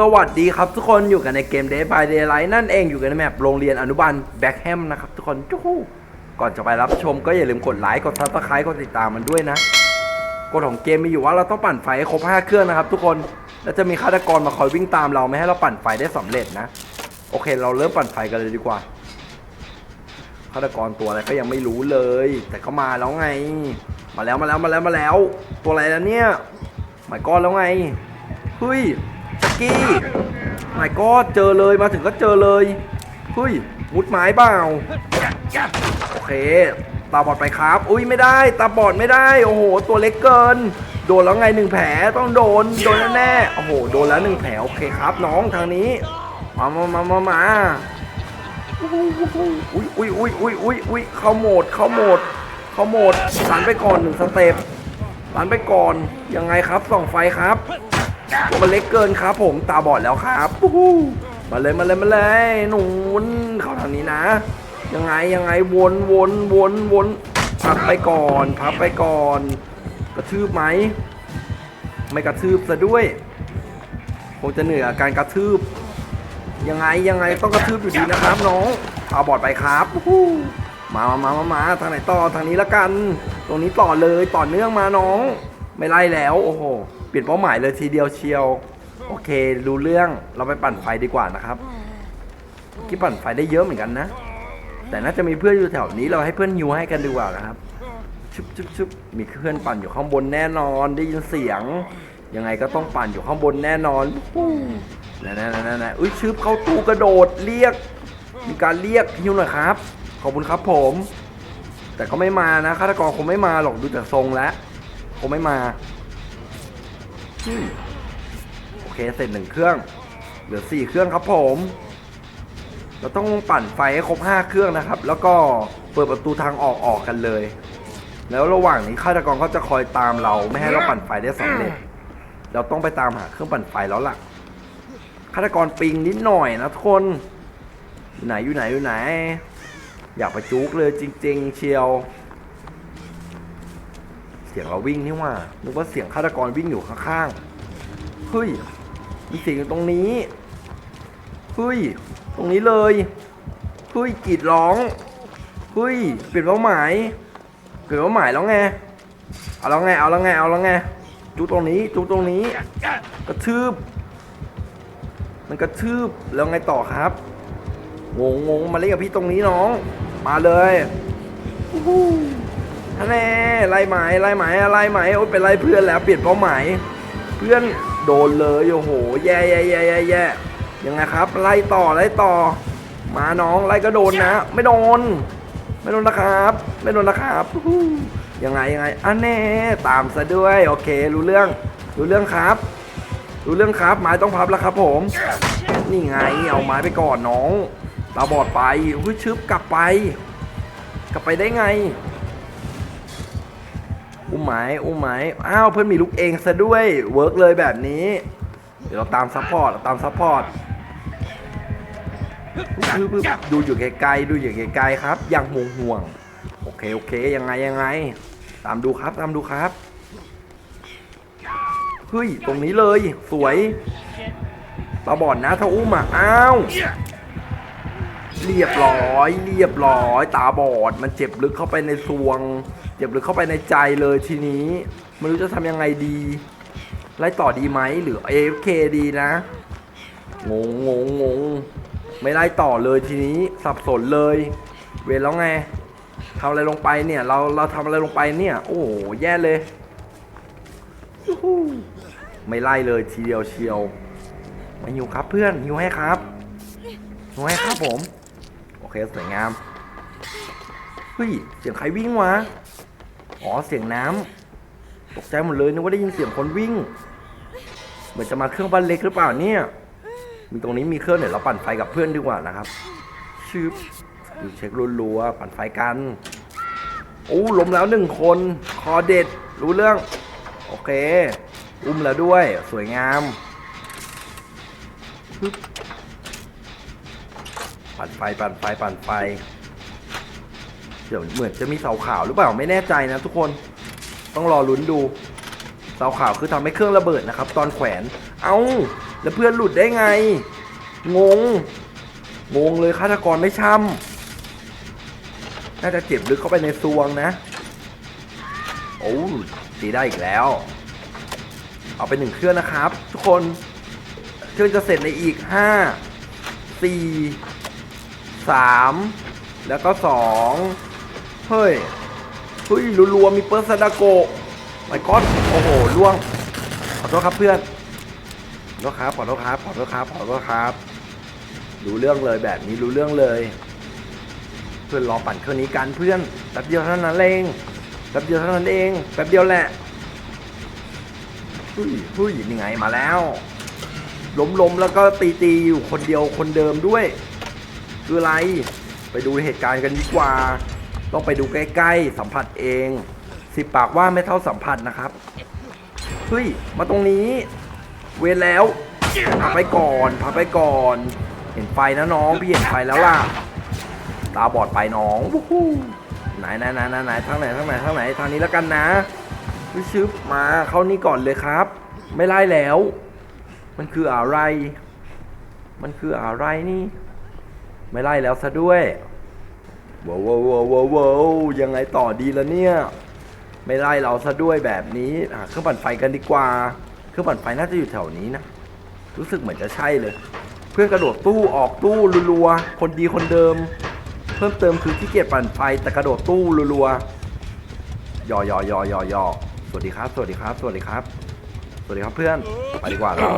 สวัสดีครับทุกคนอยู่กันในเกม Day by Daylight นั่นเองอยู่กันในแมปโรงเรียนอนุบาลแบ็คแฮมนะครับทุกคนจู้ก่อนจะไปรับชมก็อย่าลืมกดไลค์กดซับสไครต์กดติดตามมันด้วยนะกฎของเกมมีอยู่ว่าเราต้องปั่นไฟให้ครบ5เครื่องนะครับทุกคนแล้วจะมีฆาตกรมาคอยวิ่งตามเราไม่ให้เราปั่นไฟได้สำเร็จนะ โอเค เราเริ่มปั่นไฟกันเลยดีกว่าฆาตกรตัวอะไรก็ยังไม่รู้เลย แต่ก็มาแล้วไง มาแล้วมาแล้วมาแล้วมาแล้ว ตัวอะไรแล้วเนี่ยหมายก้อนแล้วไงเฮ้ย กี้หมายก้อนเจอเลยมาถึงก็เจอเลยเฮ้ยมุดไม้เปล่าโอเคตาบอดไปครับ อุ้ยไม่ได้ตาบอดไม่ได้ โอ้โห ตัวเล็กเกิน โดนแล้วไงหนึ่งแผลต้องโดนโดนแน่ๆโอ้โหโดนแล้วหนึ่งแผลโอเคครับน้องทางนี้ มามามามามาอุ้ยอุ้ยอุ้ยอุ้ยอุ้ยอุ้ยเข้าโหมดเข้าโหมดเข้าโหมดลันไปก่อนหนึ่งสเต็ปลันไปก่อนยังไงครับส่องไฟครับ ตัวมันเล็กเกินครับ ผมตาบอดแล้วครับมาเลยมาเลยมาเลยหนุนเข้าทางนี้นะ ยังไงยังไงวนวนวนวนพับไปก่อนพับไปก่อน กระทืบไหมไม่กระทืบซะด้วยคงจะเหนื่อยกับการกระทืบ ยังไงยังไงต้องกระทืบอยู่ดีนะครับน้องตาบอดไปครับมามามามามาทางไหนต่อทางนี้ละกัน ตรงนี้ต่อเลยต่อเนื่องมาน้อง ไม่ไล่แล้วโอ้โหเปลี่ยนเป้าหมายเลยทีเดียวเชียว โอเค รู้เรื่องเราไปปั่นไฟดีกว่านะครับกี้ปั่นไฟได้เยอะเหมือนกันนะ แต่น่าจะมีเพื่อนอยู่แถวนี้เราให้เพื่อนยูให้กันดีกว่านะครับชุบชุบชุบมีเพื่อนปั่นอยู่ข้างบนแน่นอนได้ยินเสียง ยังไงก็ต้องปั่นอยู่ข้างบนแน่นอนนั่นนั่นนั่นนั่นอุ้ยชึบเข้าตู้กระโดดเรียก มีการเรียกฮิวหน่อยครับ ขอบคุณครับผม แต่ก็ไม่มานะฆาตกรคงไม่มาหรอกดูจากทรงแล้ว คงไม่มาโอเคเสร็จหนึ่งเครื่อง เหลือสี่เครื่องครับผม เราต้องปั่นไฟให้ครบห้าเครื่องนะครับ แล้วก็เปิดประตูทางออกออกกันเลย แล้วระหว่างนี้ฆาตกรก็จะคอยตามเราไม่ให้เราปั่นไฟได้สำเร็จ เราต้องไปตามหาเครื่องปั่นไฟแล้วล่ะฆาตกรปิงนิดหน่อยนะทุกคนอยู่ไหนอยู่ไหนอยู่ไหน อยากไปจุกเลยจริง ๆ เชียว เสียงเราวิ่งนี่ว่านึกว่าเสียงฆาตกรวิ่งอยู่ข้างๆ เฮ้ย มีเสียงอยู่ตรงนี้ เฮ้ย ตรงนี้เลย เฮ้ยกรีดร้อง เฮ้ย เปลี่ยนเป้าหมาย เปลี่ยนเป้าหมายแล้วไง เอาแล้วไง เอาแล้วไง เอาแล้วไง จุกตรงนี้ จุกตรงนี้ กระทืบ มันกระทืบ แล้วไงต่อครับ งงงมาเล่นกับพี่ตรงนี้น้อง มาเลยฮู้ แน่ไล่หมายไล่หมายไล่หมายโอ้ยเป็นไล่เพื่อนแล้วเปลี่ยนเป้าหมาย เพื่อนโดนเลยโอ้โหแย่แย่แย่แย่แย่ยังไงครับ ไล่ต่อไล่ต่อ มาน้องไล่ก็โดนนะ ไม่โดน ไม่โดนนะครับ ไม่โดนนะครับยังไงยังไงอันแน่ตามซะด้วยโอเค รู้เรื่อง รู้เรื่องครับ รู้เรื่องครับไม้ต้องพับแล้วครับผม นี่ไงเอาไม้ไปก่อนน้องตาบอดไปหุ้ยชึบกลับไป กลับไปได้ไง อุ้มไม้อุ้มไม้อ้าวเพื่อนมีลูกเองซะด้วยเวิร์กเลยแบบนี้ เดี๋ยวเราตามซัพพอร์ตเราตามซัพพอร์ตดูอยู่ไกลๆดูอยู่ไกลๆครับ อย่างห่วงห่วงโอเคโอเคยังไงยังไง ตามดูครับตามดูครับเฮ้ยตรงนี้เลยสวยตาบอดนะถ้าอุ้มอะอ้าว เรียบร้อย เรียบร้อย ตาบอด มันเจ็บลึกเข้าไปในซวง เจ็บลึกเข้าไปในใจเลยทีนี้ไม่รู้จะทำยังไงดี ไล่ต่อดีไหมหรือ AFK ดีนะ งงงงงงไม่ไล่ต่อเลยทีนี้สับสนเลย เวรแล้วไงทำอะไรลงไปเนี่ย เราเราทำอะไรลงไปเนี่ย โอ้แย่เลย ไม่ไล่เลยทีเดียวเชียวมาหิวครับเพื่อนหิวให้ครับหิวให้ครับผม เคสวยงาม เฮ้ย เสียงใครวิ่งวะ อ๋อ เสียงน้ำ ตกใจหมดเลยนึกว่าได้ยินเสียงคนวิ่ง เหมือนจะมาเครื่องบ้านเล็กหรือเปล่าเนี่ย มีตรงนี้มีเครื่องเดี๋ยวเราปั่นไฟกับเพื่อนดีกว่านะครับชืบดูเช็ครัวๆปั่นไฟกัน โอ้ล้มแล้วหนึ่งคน คอเด็ด รู้เรื่อง โอเค อุ้มแล้วด้วย สวยงามปั่ั่นไฟปั่นไฟปั่นไฟ เดี๋ยวเหมือนจะมีเสาขาวหรือเปล่าไม่แน่ใจนะทุกคนต้องรอลุ้นดูเสาขาวคือทำให้เครื่องระเบิดนะครับ ตอนแขวน เอาแล้วเพื่อนหลุดได้ไง งง งงเลยฆาตกรไม่ช่ำน่าจะเจ็บลึกเข้าไปในซวงนะ โอ้ตีได้อีกแล้ว เอาไปหนึ่งเครื่องนะครับ ทุกคน เครื่องจะเสร็จในอีกห้าสี่ สามแล้วก็สองเฮ้ยเฮ้ยรัวๆมีเปิร์สดาโกไมก๊อตโอ้โหล่วงขอโทษครับเพื่อนขอโทษครับขอโทษครับขอโทษครับขอโทษครับรู้เรื่องเลยแบบนี้รู้เรื่องเลย เพื่อนรอปั่นเครื่องนี้กันเพื่อนแป๊บเดียวเท่านั้นเองแป๊บเดียวเท่านั้นเองแป๊บเดียวแหละหุ้ยหุ้ยนี่ไงมาแล้วล้มล้มแล้วก็ตีตีอยู่คนเดียวคนเดิมด้วย คืออะไร ไปดูเหตุการณ์กันดีกว่า ต้องไปดูใกล้ๆ สัมผัสเอง สิบปากว่าไม่เท่าสัมผัสนะครับ เฮ้ย มาตรงนี้ เวรแล้วพาไปก่อนพาไปก่อน เห็นไฟนะน้องพี่เห็นไฟแล้วล่ะ ตาบอดไปน้องวู้ฮู้ไหนไหนไหนไหนไหนทางไหนทางไหนทางไหนทางนี้แล้วกันนะชึบมาเข้านี่ก่อนเลยครับ ไม่ไล่แล้ว มันคืออะไร มันคืออะไรนี่ ไม่ไล่แล้วซะด้วยว้าวว้าวว้าวว้าวยังไงต่อดีละเนี่ย ไม่ไล่เราซะด้วยแบบนี้หาเครื่องปั่นไฟกันดีกว่า เครื่องปั่นไฟน่าจะอยู่แถวนี้นะ รู้สึกเหมือนจะใช่เลย เพื่อนกระโดดตู้ออกตู้รัวๆ คนดีคนเดิม เพิ่มเติมคือขี้เกียจปั่นไฟแต่กระโดดตู้รัวๆยอยอยอยอยอสวัสดีครับ สวัสดีครับ สวัสดีครับ สวัสดีครับเพื่อน ไปดีกว่าเรา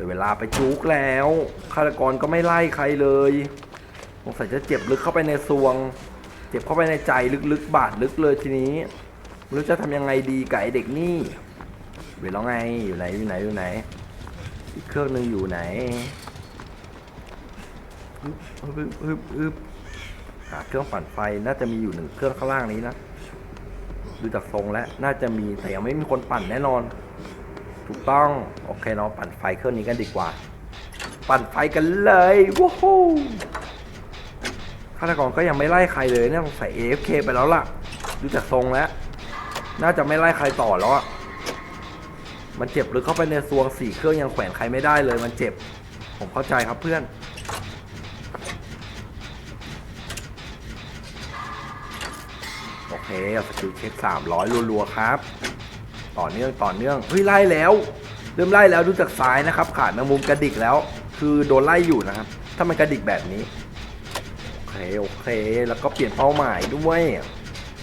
ดี๋ยวเวลาไปจุกแล้วฆาตกรก็ไม่ไล่ใครเลยสงสัยจะเจ็บลึกเข้าไปในซวง เจ็บเข้าไปในใจลึกๆ บาดลึกเลยทีนี้ไม่รู้จะทำยังไงดีไอ้เด็กนี่เวลาไงอยู่ไหนอยู่ไหนอยู่ไหน อีกเครื่องหนึ่งอยู่ไหนฮึบฮึบฮึบฮึบหาเครื่องปั่นไฟน่าจะมีอยู่หนึ่งเครื่องข้างล่างนี้นะดูจากทรงแล้วน่าจะมีแต่ยังไม่มีคนปั่นแน่นอน ถูกต้อง โอเคเราะปั่นไฟเครื่องนี้กันดีกว่า ปั่นไฟกันเลยว้าวฆาตกรก็ยังไม่ไล่ใครเลยเนี่ยสงสัย AFK ไปแล้วล่ะดูจากทรงแล้ว น่าจะไม่ไล่ใครต่อแล้วอะมันเจ็บหรือเข้าไปในซวงสี่เครื่องยังแขวนใครไม่ได้เลย มันเจ็บ ผมเข้าใจครับเพื่อน โอเคเอาสกิลเช็คสามร้อยรัวๆครับ ต่อเนื่องต่อเนื่องเฮ้ยไล่แล้ว เริ่มไล่แล้วดูจากซ้ายนะครับ ขาดแมงมุมกระดิกแล้ว คือโดนไล่อยู่นะครับ ถ้ามันกระดิกแบบนี้โอเคโอเค แล้วก็เปลี่ยนเป้าหมายด้วย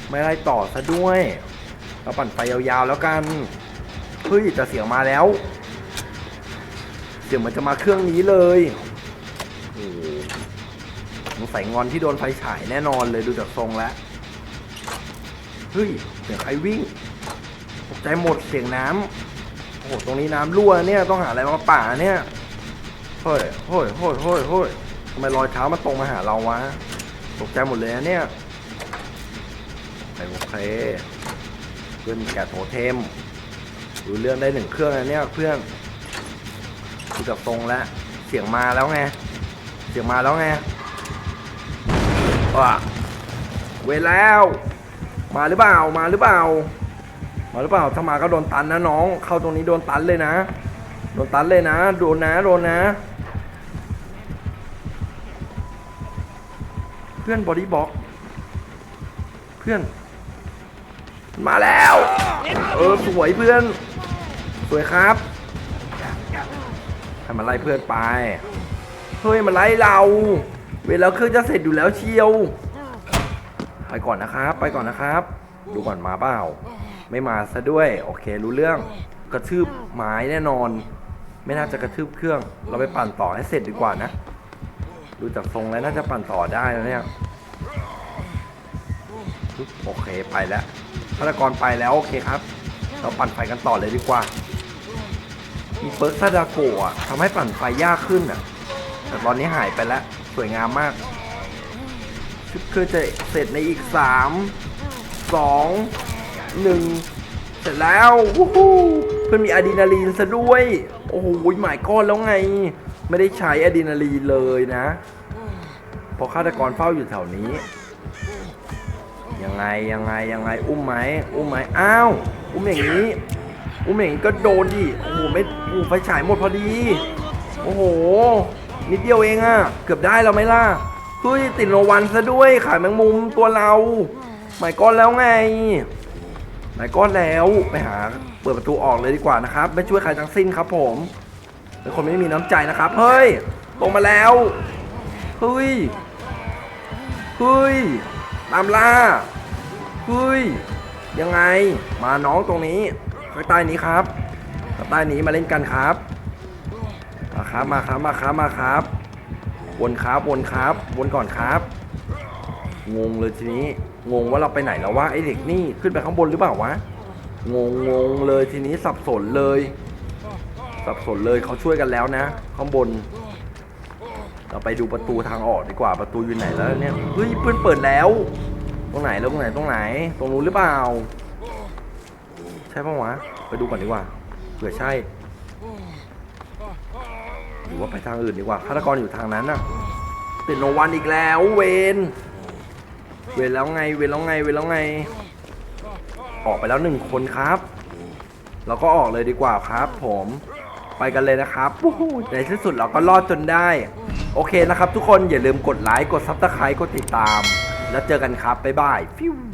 ไม่ไล่ต่อซะด้วยเราปั่นไฟยาวๆแล้วกันเฮ้ยแต่เสียงมาแล้ว เสียงมันจะมาเครื่องนี้เลยโอ้โหสงสัยงอนที่โดนไฟฉายแน่นอนเลยดูจากทรงแล้วเฮ้ยเสียงใครวิ่ง ตกใจหมดเสียงน้ำโอ้โหตรงนี้น้ำรั่วเนี่ยต้องหาอะไรมาป่าเนี่ยเฮ้ยเฮ้ยเฮ้ยเฮ้ยเฮ้ยทำไมรอยเท้ามันตรงมาหาเราวะตกใจหมดเลยเนี่ยโอเคเพื่อนแกะโทเทมดูเรื่องได้หนึ่งเครื่องแล้วเนี่ยเพื่อนดูจากตรงแล้วเสียงมาแล้วไงเสียงมาแล้วไงว่ะเวรแล้ว มาหรือเปล่ามาหรือเปล่า หรือเปล่าถ้ามาก็โดนตันนะน้อง เข้าตรงนี้โดนตันเลยนะ โดนตันเลยนะ โดนนะ โดนนะ เพื่อนบอดี้บ็อก เพื่อน มาแล้ว เออสวยเพื่อน สวยครับให้มันไล่เพื่อนไป เฮ้ยมันไล่เรา เวลาเครื่องจะเสร็จอยู่แล้วเชียว ไปก่อนนะครับ ไปก่อนนะครับ ดูก่อนมาเปล่า ไม่มาซะด้วย โอเค รู้เรื่องกระทืบไม้แน่นอน ไม่น่าจะกระทืบเครื่อง เราไปปั่นต่อให้เสร็จดีกว่านะ ดูจากทรงแล้วน่าจะปั่นต่อได้แล้วเนี่ยโอเคไปแล้วฆาตกรไปแล้วโอเคครับ เราปั่นไฟกันต่อเลยดีกว่ามีเปิร์กซาดาโกะอะทำให้ปั่นไฟยากขึ้นอะ แต่ตอนนี้หายไปแล้ว สวยงามมากคือจะเสร็จในอีกสามสอง หนึ่งเสร็จแล้ววู้ฮู้เพื่อนมีอะดรีนาลีนซะด้วย โอ้โหหมายก้อนแล้วไง ไม่ได้ใช้อะดรีนาลีนเลยนะเพราะฆาตกรเฝ้าอยู่แถวนี้ ยังไงยังไงยังไงอุ้มไหมอุ้มไหมอ้าวอุ้มอย่างนี้อูเหม่างนี้ก็โดนดิโอ้โหไม่โอ้โหไฟฉายหมดพอดี โอ้โหนิดเดียวเองอะเกือบได้แล้วไหมล่ะเฮ้ยติดโนวันซะด้วยขายแมงมุมตัวเราหมายก้อนแล้วไง หมายก้อนแล้วไปหาเปิดประตูออกเลยดีกว่านะครับ ไม่ช่วยใครทั้งสิ้นครับผมเป็นคนไม่มีน้ำใจนะครับ เฮ้ยลงมาแล้วเฮ้ยเฮ้ยตามล่าเฮ้ยยังไงมาน้องตรงนี้ข้างใต้นี้ครับข้างใต้นี้มาเล่นกันครับมาครับมาครับมาครับมาครับวนครับวนครับวนก่อนครับ งงเลยทีนี้ งงว่าเราไปไหนแล้ววะไอเด็กนี่ขึ้นไปข้างบนหรือเปล่าวะงงงงเลยทีนี้สับสนเลย สับสนเลยเขาช่วยกันแล้วนะ ข้างบน เราไปดูประตูทางออกดีกว่าประตูอยู่ไหนแล้วเนี่ยเฮ้ยเพื่อนเปิดแล้ว ตรงไหนแล้วตรงไหนตรงไหน ตรงนู้นหรือเปล่า ใช่ปะวะไปดูก่อนดีกว่าเผื่อใช่หรือว่าไปทางอื่นดีกว่าฆาตกรอยู่ทางนั้นน่ะติดโนวันอีกแล้วเวน เวลแล้วไง เวลแล้วไง เวลแล้วไง ออกไปแล้วหนึ่งคนครับ เราก็ออกเลยดีกว่าครับ ผม ไปกันเลยนะครับในที่สุดเราก็รอดจนได้ โอเคนะครับ ทุกคนอย่าลืมกดไลค์ กดซับสไครต์กดติดตาม แล้วเจอกันครับ บ๊ายบายฟิว